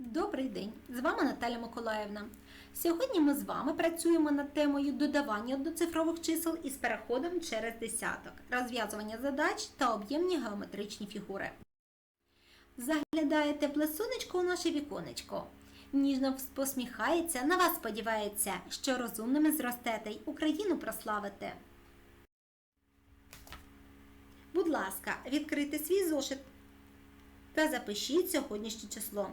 Добрий день! З вами Наталя Миколаївна. Сьогодні ми з вами працюємо над темою додавання до цифрових чисел із переходом через десяток, розв'язування задач та об'ємні геометричні фігури. Заглядаєте в лисунечко у наше віконечко. Ніжно посміхається, на вас сподівається, що розумними зростете й Україну прославите. Будь ласка, відкрийте свій зошит та запишіть сьогоднішнє число.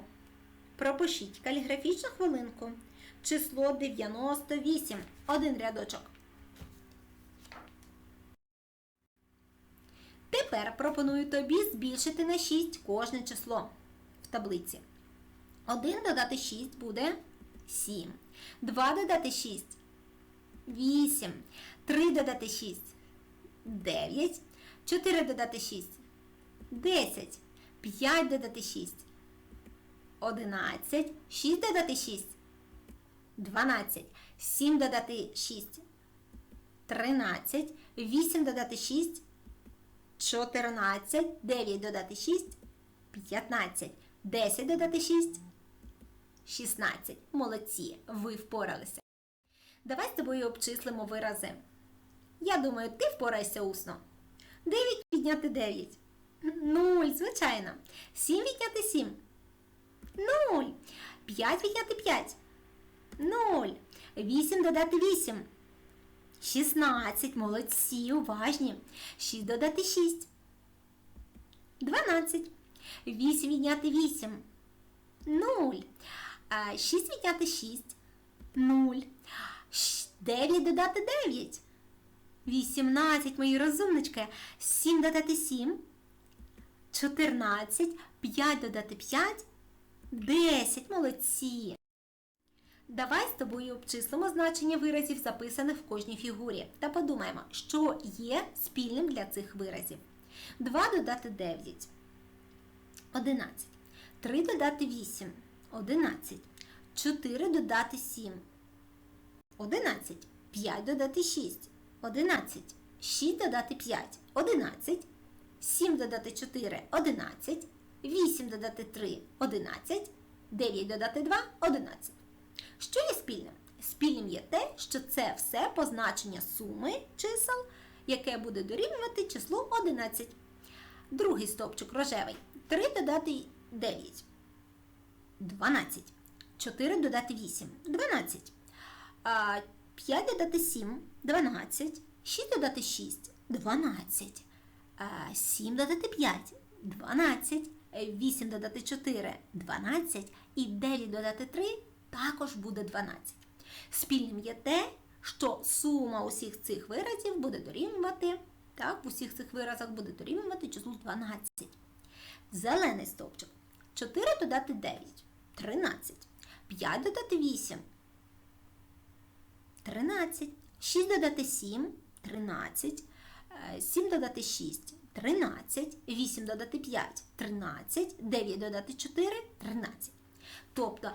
Пропишіть каліграфічну хвилинку. Число 98. Один рядочок. Тепер пропоную тобі збільшити на 6 кожне число в таблиці. 1 додати 6 буде 7. 2 додати 6 8. 3 додати 6 9. 4 додати 6 10. 5 додати 6 11, 6 додати 6, 12, 7 додати 6, 13, 8 додати 6, 14, 9 додати 6, 15, 10 додати 6, 16. Молодці, ви впоралися. Давай з тобою обчислимо вирази. Я думаю, ти впораєшся усно. 9 підняти 9. 0, звичайно. 7 відняти 7. 0. 5 відняти 5. 0. 8 додати 8. 16. Молодці, уважні. 6 додати 6. 12. 8 відняти 8. 0. 6 відняти 6. 0. 9 додати 9. 18, мої розумнички. 7 додати 7. 14. 5 додати 5. 10. Молодці. Давай з тобою обчислимо значення виразів, записаних в кожній фігурі, та подумаємо, що є спільним для цих виразів. 2 додати 9. 11. 3 додати 8. 11. 4 додати 7. 11. 5 додати 6. 11. 6 додати 5. 11. 7 додати 4. 11. 8 додати 3 11, 9 додати 2 11. Що є спільним? Спільним є те, що це все позначення суми чисел, яке буде дорівнювати числу 11. Другий стовпчик рожевий. 3 додати 9. 12. 4 додати 8. 12. 5 додати 7. 12. 6 додати 6. 12. 7 додати 5. 12. 8 додати 4 12 і 9 додати 3 також буде 12. Спільним є те, що сума усіх цих виразів буде дорівнювати, так, в усіх цих виразах буде дорівнювати числу 12. Зелений стовпчик. 4 додати 9 13. 5 додати 8 13. 6 додати 7 13. 7 додати 6 13, 8 додати 5 13, 9 додати 4 13. Тобто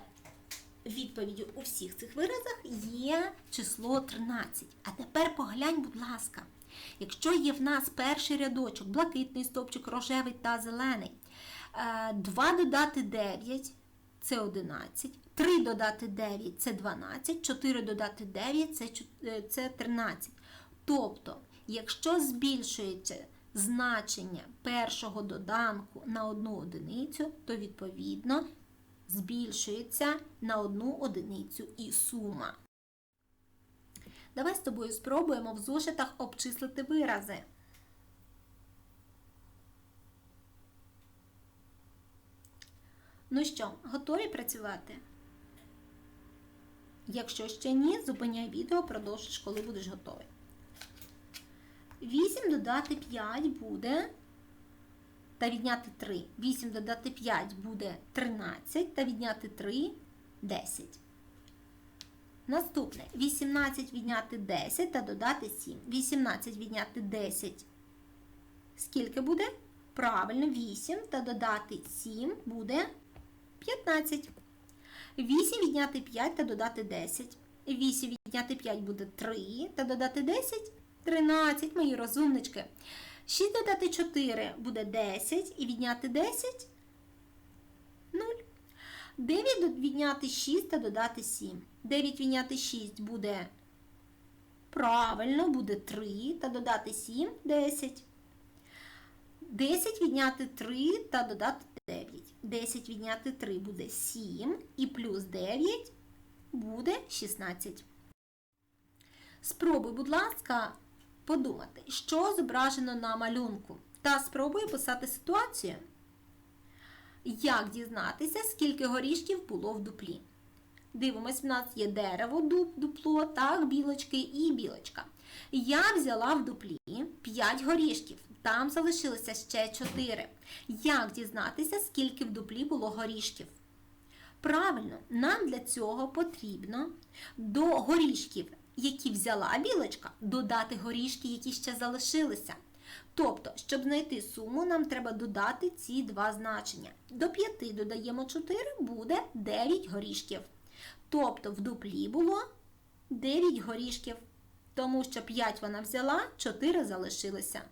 відповіддю у всіх цих виразах є число 13. А тепер поглянь, будь ласка, якщо є в нас перший рядочок, блакитний стовпчик, рожевий та зелений, 2 додати 9 це 11, 3 додати 9 це 12, 4 додати 9 це 13. Тобто, якщо збільшується значення першого доданку на одну одиницю, то відповідно збільшується на одну одиницю і сума. Давай з тобою спробуємо в зошитах обчислити вирази. Ну що, готові працювати? Якщо ще ні, зупиняй відео, продовжиш, коли будеш готовий. 8 додати 5 буде. Та відняти 3. 8 додати 5 буде 13, та відняти 3 10. Наступне 18 відняти 10 та додати 7. 18 відняти 10. Скільки буде? Правильно, 8 та додати 7 буде 15. 8 відняти 5 та додати 10. 8 відняти 5 буде 3 та додати 10 13, мої розумнички. 6 додати 4 буде 10 і відняти 10 0. 9 відняти 6 та додати 7. 9 відняти 6 буде правильно, буде 3 та додати 7 10. 10 відняти 3 та додати 9. 10 відняти 3 буде 7 і плюс 9 буде 16. Спробуй, будь ласка, подумати, що зображено на малюнку. Та спробуй описати ситуацію. Як дізнатися, скільки горішків було в дуплі? Дивимось, в нас є дерево, дуб, дупло, так, білочки і білочка. Я взяла в дуплі 5 горішків, там залишилося ще 4. Як дізнатися, скільки в дуплі було горішків? Правильно, нам для цього потрібно до горішків, які взяла білочка, додати горішки, які ще залишилися. Тобто, щоб знайти суму, нам треба додати ці два значення. До 5 додаємо 4, буде 9 горішків. Тобто в дуплі було 9 горішків, тому що 5 вона взяла, 4 залишилися.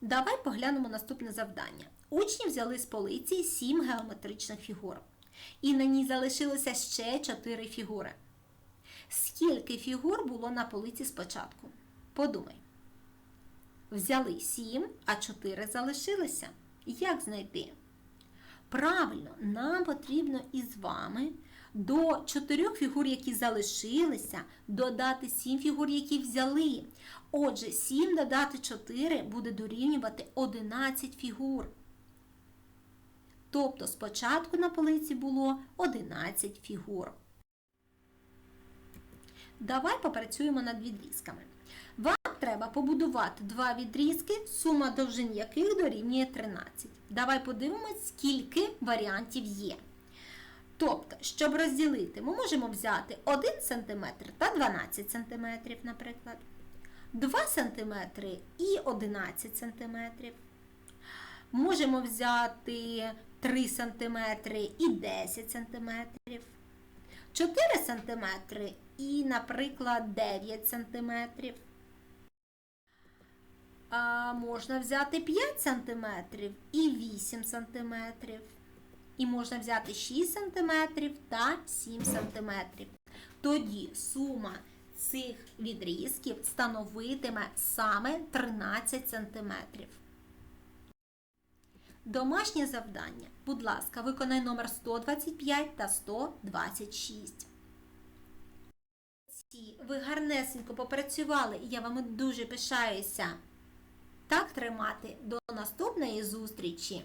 Давай поглянемо наступне завдання. Учні взяли з полиці 7 геометричних фігур. І на ній залишилося ще 4 фігури. Скільки фігур було на полиці спочатку? Подумай. Взяли 7, а 4 залишилися. Як знайти? Правильно, нам потрібно із вами до 4 фігур, які залишилися, додати 7 фігур, які взяли. Отже, 7 додати 4 буде дорівнювати 11 фігур. Тобто спочатку на полиці було 11 фігур. Давай попрацюємо над відрізками. Вам треба побудувати два відрізки, сума довжин яких дорівнює 13. Давай подивимось, скільки варіантів є. Тобто, щоб розділити, ми можемо взяти 1 см та 12 см, наприклад, 2 см і 11 см. Можемо взяти 3 см і 10 см. 4 см і, наприклад, 9 см. А можна взяти 5 см і 8 см. І можна взяти 6 см та 7 см. Тоді сума цих відрізків становитиме саме 13 см. Домашнє завдання. Будь ласка, виконай номер 125 та 126. Ви гарнесенько попрацювали, і я вами дуже пишаюся. Так тримати. До наступної зустрічі!